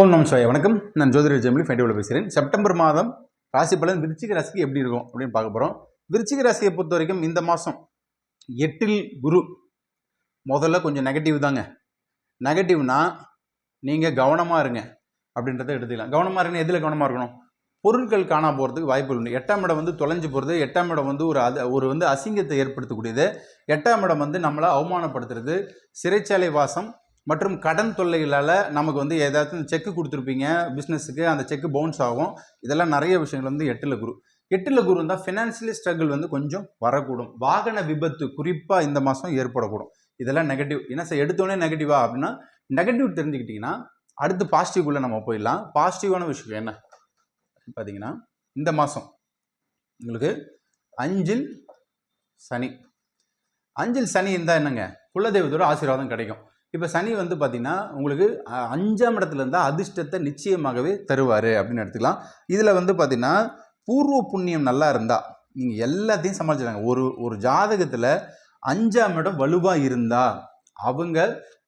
ஓம் நம் சாய் வணக்கம். நான் ஜோதிர ஜெமிலி ஃபைண்டிவில் பேசுகிறேன் செப்டம்பர் மாதம் ராசி பலன் விருச்சிக ராசிக்கு எப்படி இருக்கும் அப்படின்னு பார்க்க போகிறோம் விருச்சிக ராசியை பொறுத்த வரைக்கும் இந்த மாதம் எட்டில் குரு. முதல்ல கொஞ்சம் நெகட்டிவ் தாங்க. நெகட்டிவ்னா நீங்கள் கவனமாக இருங்க அப்படின்றத எடுத்துக்கலாம். கவனமாக இருங்க எதில் கவனமாக இருக்கணும்? பொருட்கள் காணா போகிறதுக்கு வாய்ப்பு உண்டு. எட்டாம் இடம் வந்து தொலைஞ்சு போகிறது எட்டாம் இடம் வந்து ஒரு அது ஒரு வந்து அசிங்கத்தை ஏற்படுத்தக்கூடியது. எட்டாம் இடம் வந்து நம்மளை அவமானப்படுத்துறது. சிறைச்சாலை வாசம் மற்றும் கடன் தொல்லைகளால் நமக்கு வந்து ஏதாச்சும் செக்கு கொடுத்துருப்பீங்க பிஸ்னஸுக்கு அந்த செக்கு பவுன்ஸ் ஆகும். இதெல்லாம் நிறைய விஷயங்கள் வந்து எட்டில் குரு. எட்டில் குரு தான் ஃபினான்ஷியலி ஸ்ட்ரகிள் வந்து கொஞ்சம் வரக்கூடும். வாகன விபத்து குறிப்பாக இந்த மாதம் ஏற்படக்கூடும். இதெல்லாம் நெகட்டிவ் என்ன சார் எடுத்தோடனே நெகட்டிவா அப்படின்னா நெகட்டிவ் தெரிஞ்சுக்கிட்டிங்கன்னா அடுத்து பாசிட்டிவ்குள்ளே நம்ம போயிடலாம். பாசிட்டிவான விஷயம் என்ன? பார்த்தீங்கன்னா இந்த மாதம் உங்களுக்கு அஞ்சில் சனி. அஞ்சில் சனி இருந்தால் என்னங்க? குலதெய்வத்தோட ஆசீர்வாதம் கிடைக்கும். இப்போ சனி வந்து பார்த்திங்கன்னா உங்களுக்கு அஞ்சாம் இடத்துல இருந்தால் அதிர்ஷ்டத்தை நிச்சயமாகவே தருவார் அப்படின்னு எடுத்துக்கலாம். இதில் வந்து பார்த்திங்கன்னா பூர்வ புண்ணியம் நல்லா இருந்தால் நீங்கள் எல்லாத்தையும் சமாளிச்சிடாங்க ஒரு ஒரு ஜாதகத்தில் அஞ்சாம் இடம் வலுவாக இருந்தால் அவங்க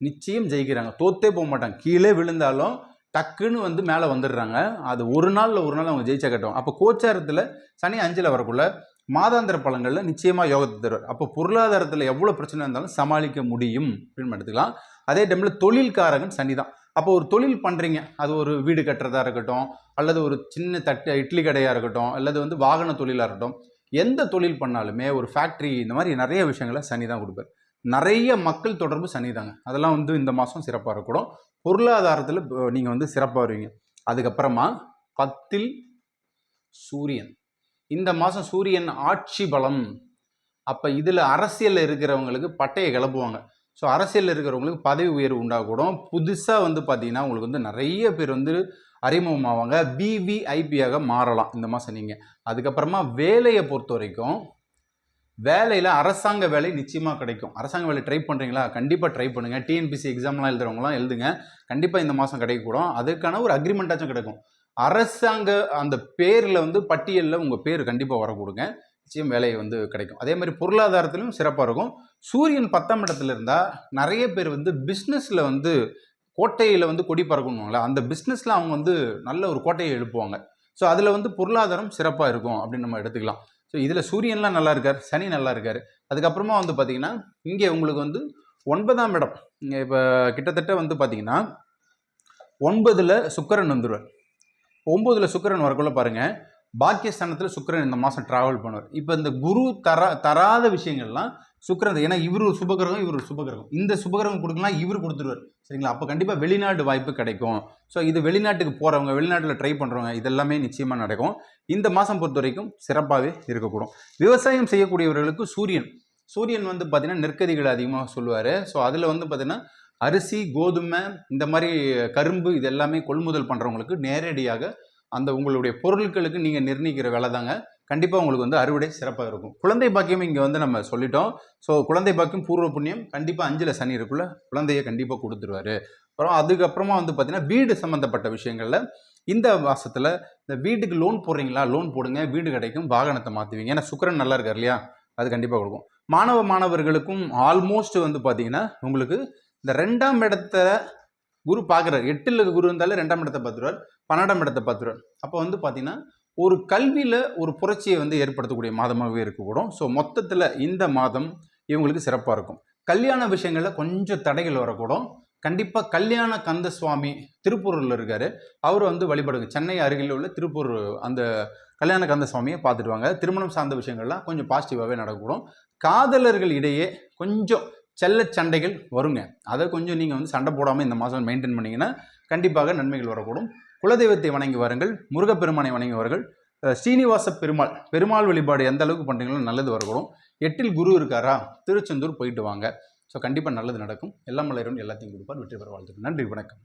நிச்சயம் ஜெயிக்கிறாங்க. தோத்தே போக மாட்டாங்க. கீழே விழுந்தாலும் டக்குன்னு வந்து மேலே வந்துடுறாங்க. அது ஒரு நாளில் ஒரு நாள் அவங்க ஜெயிச்சா கட்டும். அப்போ கோச்சாரத்தில் சனி அஞ்சில் வரக்குள்ள மாதாந்திர பலன்களில் நிச்சயமாக யோகத்தை தருவார். அப்போ பொருளாதாரத்தில் எவ்வளோ பிரச்சனை இருந்தாலும் சமாளிக்க முடியும் அப்படின்னு எடுத்துக்கலாம். அதே டைமில் தொழில்காரகன் சனி தான். அப்போ ஒரு தொழில் பண்ணுறீங்க அது ஒரு வீடு கட்டுறதா இருக்கட்டும் அல்லது ஒரு சின்ன தட்டு இட்லி கடையாக இருக்கட்டும் அல்லது வந்து வாகன தொழிலாக இருக்கட்டும் எந்த தொழில் பண்ணாலுமே ஒரு ஃபேக்ட்ரி இந்த மாதிரி நிறைய விஷயங்களை சனி தான் கொடுப்பார். நிறைய மக்கள் தொடர்பு சனி தாங்க. அதெல்லாம் வந்து இந்த மாதம் சிறப்பாக இருக்கக்கூடும் பொருளாதாரத்தில் நீங்கள் வந்து சிறப்பாக வருவீங்க. அதுக்கப்புறமா பத்தில் சூரியன். இந்த மாதம் சூரியன் ஆட்சி பலம். அப்போ இதில் அரசியலில் இருக்கிறவங்களுக்கு பட்டையை கிளப்புவாங்க. ஸோ அரசியலில் இருக்கிறவங்களுக்கு பதவி உயர்வு உண்டாகக்கூடும். புதுசாக வந்து பார்த்தீங்கன்னா உங்களுக்கு வந்து நிறைய பேர் வந்து அறிமுகமாவாங்க. விவிஐபியாக மாறலாம் இந்த மாதம் நீங்கள் அதுக்கப்புறமா வேலையை பொறுத்த வரைக்கும் வேலையில் அரசாங்க வேலை நிச்சயமாக கிடைக்கும். அரசாங்க வேலை ட்ரை பண்ணுறீங்களா கண்டிப்பாக ட்ரை பண்ணுங்கள் டிஎன்பிசி எக்ஸாம்லாம் எழுதுறவங்களாம் எழுதுங்க. கண்டிப்பாக இந்த மாதம் கிடைக்கக்கூடும். அதுக்கான ஒரு அக்ரிமெண்ட்டாச்சும் கிடைக்கும். அரசாங்க அந்த பேரில் வந்து பட்டியலில் உங்கள் பேர் கண்டிப்பாக வர கொடுங்க நிச்சயம் வேலை வந்து கிடைக்கும். அதே மாதிரி பொருளாதாரத்திலும் சிறப்பாக இருக்கும். சூரியன் பத்தாம் இடத்துல இருந்தால் நிறைய பேர் வந்து பிஸ்னஸில் வந்து கோட்டையில் வந்து கொடி பறக்கணுங்களா அந்த பிஸ்னஸில் அவங்க வந்து நல்ல ஒரு கோட்டையை எழுப்புவாங்க. ஸோ அதில் வந்து பொருளாதாரம் சிறப்பாக இருக்கும் அப்படின்னு நம்ம எடுத்துக்கலாம். ஸோ இதில் சூரியன்லாம் நல்லா இருக்கார் சனி நல்லா இருக்கார். அதுக்கப்புறமா வந்து பார்த்திங்கன்னா இங்கே உங்களுக்கு வந்து ஒன்பதாம் இடம். இங்கே இப்போ கிட்டத்தட்ட வந்து பார்த்திங்கன்னா ஒன்பதில் சுக்கரன் வந்துடுவார் ஒம்போதில் சுக்கிரன் வரக்குள்ள பாருங்கள் பாக்கியஸ்தானத்தில் சுக்கிரன் இந்த மாதம் ட்ராவல் பண்ணுவார். இப்போ இந்த குரு தரா தராத விஷயங்கள்லாம் சுக்கரன் ஏன்னா இவர் ஒரு சுபகிரகம் இவர் ஒரு சுபகிரகம். இந்த சுபகிரகம் கொடுக்கலாம் இவர் கொடுத்துருவார். சரிங்களா? அப்போ கண்டிப்பாக வெளிநாட்டு வாய்ப்பு கிடைக்கும். ஸோ இது வெளிநாட்டுக்கு போகிறவங்க வெளிநாட்டில் ட்ரை பண்ணுறவங்க இதெல்லாமே நிச்சயமாக நடக்கும். இந்த மாதம் பொறுத்த வரைக்கும் சிறப்பாகவே இருக்கக்கூடும். விவசாயம் செய்யக்கூடியவர்களுக்கு சூரியன். சூரியன் வந்து பார்த்திங்கன்னா நெற்கதிகளை அதிகமாக சொல்லுவார். ஸோ அதில் வந்து பார்த்திங்கன்னா அரிசி கோதுமை இந்த மாதிரி கரும்பு இது எல்லாமே கொள்முதல் பண்ணுறவங்களுக்கு நேரடியாக அந்த உங்களுடைய பொருட்களுக்கு நீங்கள் நிர்ணயிக்கிற வேலை தாங்க. கண்டிப்பாக உங்களுக்கு வந்து அறுவடை சிறப்பாக இருக்கும். குழந்தை பாக்கியம் இங்கே வந்து நம்ம சொல்லிட்டோம். ஸோ குழந்தை பாக்கியம் பூர்வ புண்ணியம் கண்டிப்பாக அஞ்சில் சனி இருக்குள்ள குழந்தைய கண்டிப்பாக கொடுத்துருவாரு. அப்புறம் அதுக்கப்புறமா வந்து பார்த்தீங்கன்னா வீடு சம்மந்தப்பட்ட விஷயங்களில் இந்த மாதத்தில் இந்த வீட்டுக்கு லோன் போடுறீங்களா? லோன் போடுங்க. வீடு கிடைக்கும் வாகனத்தை மாற்றுவீங்க ஏன்னா சுக்கரன் நல்லா இருக்கார் இல்லையா? அது கண்டிப்பாக கொடுக்கும். மாணவ மாணவர்களுக்கும் ஆல்மோஸ்ட் வந்து பார்த்தீங்கன்னா உங்களுக்கு இந்த ரெண்டாம் இடத்த குரு பார்க்குறாரு. எட்டில் குரு இருந்தாலே ரெண்டாம் இடத்தை பார்த்துருவார் பன்னெண்டாம் இடத்தை பார்த்துருவார். அப்போ வந்து பார்த்தீங்கன்னா ஒரு கல்வியில் ஒரு புரட்சியை வந்து ஏற்படுத்தக்கூடிய மாதமாகவே இருக்கக்கூடும். ஸோ மொத்தத்தில் இந்த மாதம் இவங்களுக்கு சிறப்பாக இருக்கும். கல்யாண விஷயங்களில் கொஞ்சம் தடைகள் வரக்கூடும். கண்டிப்பாக கல்யாண கந்த சுவாமி திருப்பூரில் இருக்கார். அவர் வந்து வழிபடுங்க. சென்னை அருகில் உள்ள திருப்பூர் அந்த கல்யாண கந்த சுவாமியை பார்த்துட்டு வாங்க. திருமணம் சார்ந்த விஷயங்கள்லாம் கொஞ்சம் பாசிட்டிவாகவே நடக்கக்கூடும். காதலர்கள் இடையே கொஞ்சம் செல்ல சண்டைகள் வருங்க. அதை கொஞ்சம் நீங்கள் வந்து சண்டை போடாமல் இந்த மாதம் மெயின்டைன் பண்ணிங்கன்னா கண்டிப்பாக நன்மைகள் வரக்கூடும். குலதெய்வத்தை வணங்கி வாருங்கள். முருகப்பெருமானை வணங்கி வாருங்கள். ஸ்ரீனிவாச பெருமாள் பெருமாள் வழிபாடு எந்த அளவுக்கு பண்ணுறீங்களோ நல்லது வரக்கூடும். எட்டில் குரு இருக்காரா? திருச்செந்தூர் போயிட்டு வாங்க. ஸோ கண்டிப்பாக நல்லது நடக்கும். எல்லாம் மலையரும் எல்லாத்தையும் கொடுப்பார். வெற்றி பெற வாழ்த்துக்கள். நன்றி வணக்கம்.